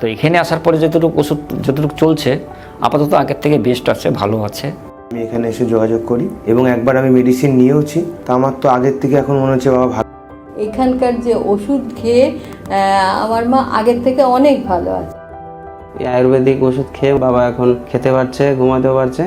তো এখানে আসার পরে যতটুকু ওষুধ যতটুকু চলছে আপাতত আগের থেকে বেস্ট আছে ভালো আছে। আমি এখানে এসে যোগাযোগ করি এবং একবার আমি মেডিসিন নিয়েওছি তা আমার তো আগের থেকে এখন মনে হচ্ছে বাবা ভালো। এখানকার যে ওষুধ খেয়ে আমার মা আগের থেকে অনেক ভালো আছে। এই আয়ুর্বেদিক ওষুধ খেয়ে বাবা এখন খেতে পারছে ঘুমাতে পারছে।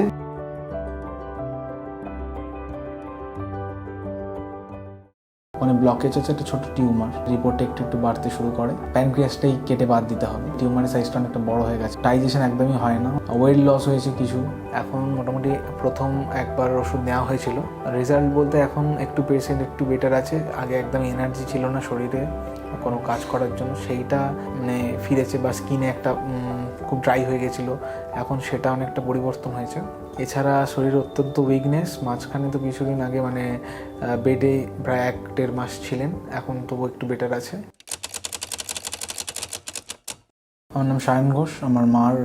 ব্লকেজ হচ্ছে একটা ছোট টিউমার রিপোর্টে একটু একটু বাড়তে শুরু করে। প্যানক্রিয়াসটাই কেটে বাদ দিতে হবে। টিউমারের সাইজটা অনেকটা বড় হয়ে গেছে। ডাইজেশন একদমই হয় না। ওয়েট লস হয়েছে কিছু। এখন মোটামুটি প্রথম একবার ওষুধ নেওয়া হয়েছিল। রেজাল্ট বলতে এখন একটু পেশেন্ট একটু বেটার আছে। আগে একদম এনার্জি ছিল না শরীরে কোনো কাজ করার জন্য। সেইটা মানে ফিরেছে বা স্কিনে একটা খুব ড্রাই হয়ে গেছিল। এখন সেটা অনেকটা পরিবর্তন হয়েছে। এছাড়া শরীর অত্যন্ত উইকনেস মাঝখানে তো কিছুদিন আগে মানে বেডে প্রায় এক দেড় মাস ছিলেন, এখন তবু একটু বেটার আছে। আমার নাম সায়ন ঘোষ, আমার মার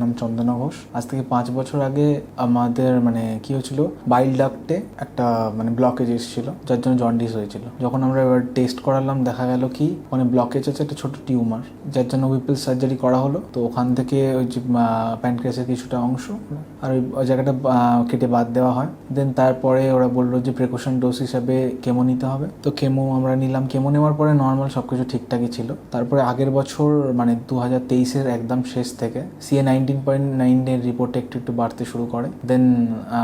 নাম চন্দনা ঘোষ। আজ থেকে পাঁচ বছর আগে আমাদের মানে কি হয়েছিল বাইল ডাক্টে একটা মানে ব্লকেজ এসেছিল, যার জন্য জন্ডিস হয়েছিল। যখন আমরা এবার টেস্ট করালাম, দেখা গেল কি মানে ব্লকেজ হচ্ছে একটা ছোট টিউমার যার জন্য উইপল সার্জারি করা হলো। তো ওখান থেকে ওই যে প্যানক্রিয়াসের কিছুটা অংশ, আর ওই ওই জায়গাটা কেটে বাদ দেওয়া হয়। দেন তারপরে ওরা বলল যে প্রিকশন ডোজ হিসাবে কেমো নিতে হবে। তো কেমো আমরা নিলাম। কেমো নেওয়ার পরে নর্মাল সব কিছু ঠিকঠাকই ছিল। তারপরে আগের বছর মানে দু হাজার তেইশের একদম শেষ থেকে সিএ নাইনটিন পয়েন্ট নাইনের রিপোর্টে একটু একটু বাড়তে শুরু করে। দেন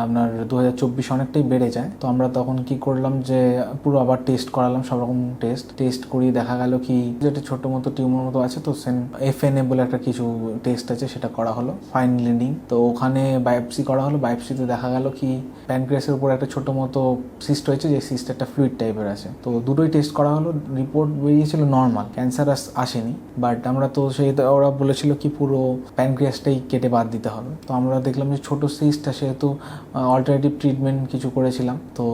আপনার দু হাজার চব্বিশ অনেকটাই বেড়ে যায়। তো আমরা তখন কি করলাম যে, পুরো আবার টেস্ট করালাম, সব রকম টেস্ট টেস্ট করিয়ে দেখা গেল কি যে একটা ছোট মতো টিউমার মতো আছে তো সেন এফ এন এ বলে একটা কিছু টেস্ট আছে, সেটা করা হলো ফাইন লিডিং তো ওখানে বায়োপসি করা হলো বায়োপসিতে দেখা গেল কি প্যানক্রিয়াসের উপর একটা ছোট মতো সিস্ট হয়েছে যে সিস্ট একটা ফ্লুইড টাইপের আছে। তো দুটোই টেস্ট করা হলো রিপোর্ট বেরিয়েছিল নর্মাল ক্যান্সার আসেনি। বাট আমরা তো সেই ওরা বলেছিল কি পুরো প্যানক্রিয়াসটাই কেটে বাদ দিতে হবে। তো আমরা দেখলাম যে ছোটো সিস্টটা সেহেতু অল্টারনেটিভ ট্রিটমেন্ট কিছু করেছিলাম। তো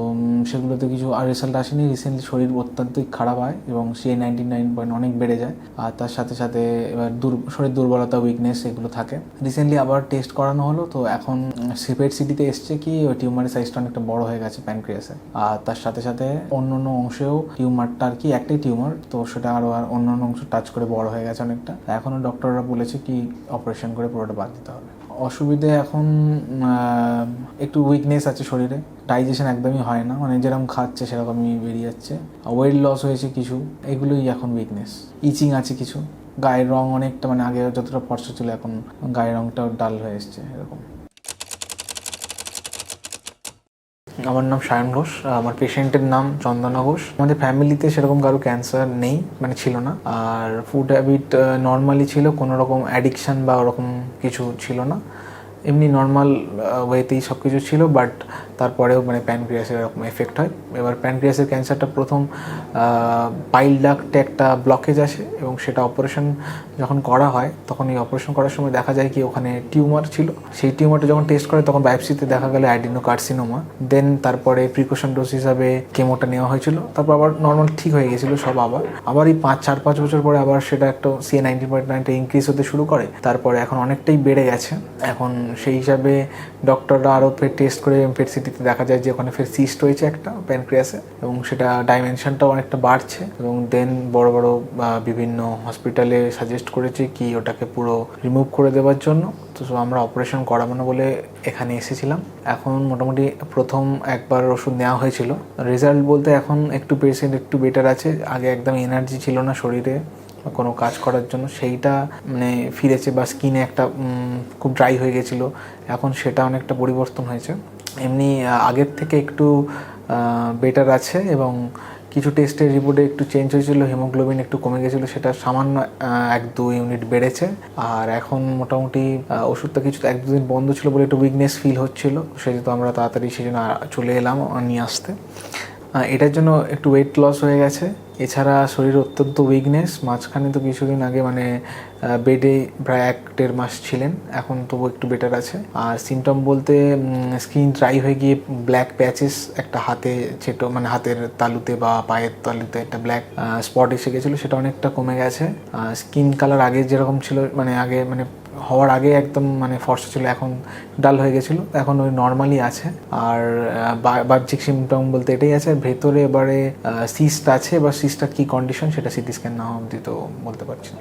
সেগুলোতে কিছু আর রেজাল্ট আসেনি। রিসেন্টলি শরীর অত্যন্তই খারাপ হয় এবং সে নাইনটি নাইন পয়েন্ট অনেক বেড়ে যায়। আর তার সাথে সাথে এবার দুর, শরীর দুর্বলতা উইকনেস এগুলো থাকে। রিসেন্টলি আবার টেস্ট করানো হলো। তো এখন সিপেট সিটিতে এসছে কি, ওই টিউমারের সাইজটা অনেকটা বড় হয়ে গেছে প্যানক্রিয়াসে আর তার সাথে সাথে অন্য অন্য অংশেও টিউমারটা আর কি একটাই টিউমার তো সেটা আরও আর অন্য অন্য অংশ টাচ করে বড় হয়ে গেছে অনেকটা। এখনও ডক্টররা বলেছে কি অপারেশন করে পুরোটা বাদ দিতে হবে। অসুবিধে এখন একটু উইকনেস আছে শরীরে ডাইজেশন একদমই হয় না মানে যেরকম খাচ্ছে সেরকমই বেরিয়ে যাচ্ছে। ওয়েট লস হয়েছে কিছু, এগুলোই এখন উইকনেস ইচিং আছে কিছু, গায়ের রং অনেকটা মানে আগে যতটা ফর্সা ছিল, এখন গায়ের রংটাও ডাল হয়ে এসছে, এরকম। আমার নাম সায়ন ঘোষ, আমার পেশেন্টের নাম চন্দনা ঘোষ। আমাদের ফ্যামিলিতে সেরকম কারও ক্যান্সার নেই মানে ছিল না। আর ফুড হ্যাবিট নর্মালি ছিল, কোনো রকম অ্যাডিকশান বা ওরকম কিছু ছিল না। এমনি নর্মাল ওয়েতেই সব কিছু ছিল বাট তারপরেও মানে প্যানক্রিয়াসের এরকম এফেক্ট হয়। এবার প্যানক্রিয়াসের ক্যান্সারটা প্রথম পাইল ডাক্টে একটা ব্লকেজ আসে এবং সেটা অপারেশন যখন করা হয়, তখন এই অপারেশন করার সময় দেখা যায় কি ওখানে টিউমার ছিল। সেই টিউমারটা যখন টেস্ট করে, তখন বায়োপসিতে দেখা গেল অ্যাডিনো কার্সিনোমা দেন তারপরে প্রিকশন ডোজ হিসাবে কেমোটা নেওয়া হয়েছিল। তারপর আবার নর্মাল ঠিক হয়ে গেছিল সব আবার। আবার এই পাঁচ, চার, পাঁচ বছর পরে আবার সেটা একটা সিএ নাইনটিন পয়েন্ট নাইনটা ইনক্রিজ হতে শুরু করে। তারপরে এখন অনেকটাই বেড়ে গেছে। এখন সেই হিসাবে ডক্টররা আরও ফের টেস্ট করে ফের সিটিতে দেখা যায় যে ওখানে ফের সিস্ট হয়েছে একটা প্যানক্রিয়াসে এবং সেটা ডাইমেনশনটাও অনেকটা বাড়ছে এবং দেন বড় বড় বিভিন্ন হসপিটালে সাজেস্ট করেছে কি ওটাকে পুরো রিমুভ করে দেওয়ার জন্য। তো আমরা অপারেশন করাবো না বলে এখানে এসেছিলাম। এখন মোটামুটি প্রথম একবার ওষুধ নেওয়া হয়েছিল। রেজাল্ট বলতে এখন একটু পেশেন্ট একটু বেটার আছে। আগে একদম এনার্জি ছিল না শরীরে। কোনো কাজ করার জন্য, সেইটা মানে ফিরেছে বা স্কিনে একটা খুব ড্রাই হয়ে গেছিল। এখন সেটা অনেকটা পরিবর্তন হয়েছে। এমনি আগের থেকে একটু বেটার আছে এবং কিছু টেস্টের রিপোর্টে একটু চেঞ্জ হয়েছিল হিমোগ্লোবিন একটু কমে গেছিল, সেটা সামান্য এক দু ইউনিট বেড়েছে। আর এখন মোটামুটি ওষুধটা কিছু, এক দুদিন বন্ধ ছিল বলে একটু উইকনেস ফিল হচ্ছিল সেহেতু আমরা তাড়াতাড়ি সেই জন্য চলে এলাম, নিয়ে আসতে। এটার জন্য একটু ওয়েট লস হয়ে গেছে। এছাড়া শরীর অত্যন্ত উইকনেস মাঝখানে তো কিছুদিন আগে মানে বেডে প্রায় এক দেড় মাস ছিলেন, এখন তবু একটু বেটার আছে। আর সিমটম বলতে স্কিন ড্রাই হয়ে গিয়ে ব্ল্যাক প্যাচেস একটা হাতে ছেটো মানে হাতের তালুতে বা পায়ের তালুতে একটা ব্ল্যাক স্পট এসে গেছিল, সেটা অনেকটা কমে গেছে। স্কিন কালার আগে যেরকম ছিল মানে আগে মানে হওয়ার আগে একদম মানে ফর্সা ছিল, এখন ডাল হয়ে গেছিল, এখন ওই নর্মালি আছে। আর বাহ্যিক সিমটম বলতে এটাই আছে, ভেতরে এবারে সিস্ট আছে বা সিস্টার কি কন্ডিশন সেটা সিটি স্ক্যান না অবধি তো বলতে পারছি না।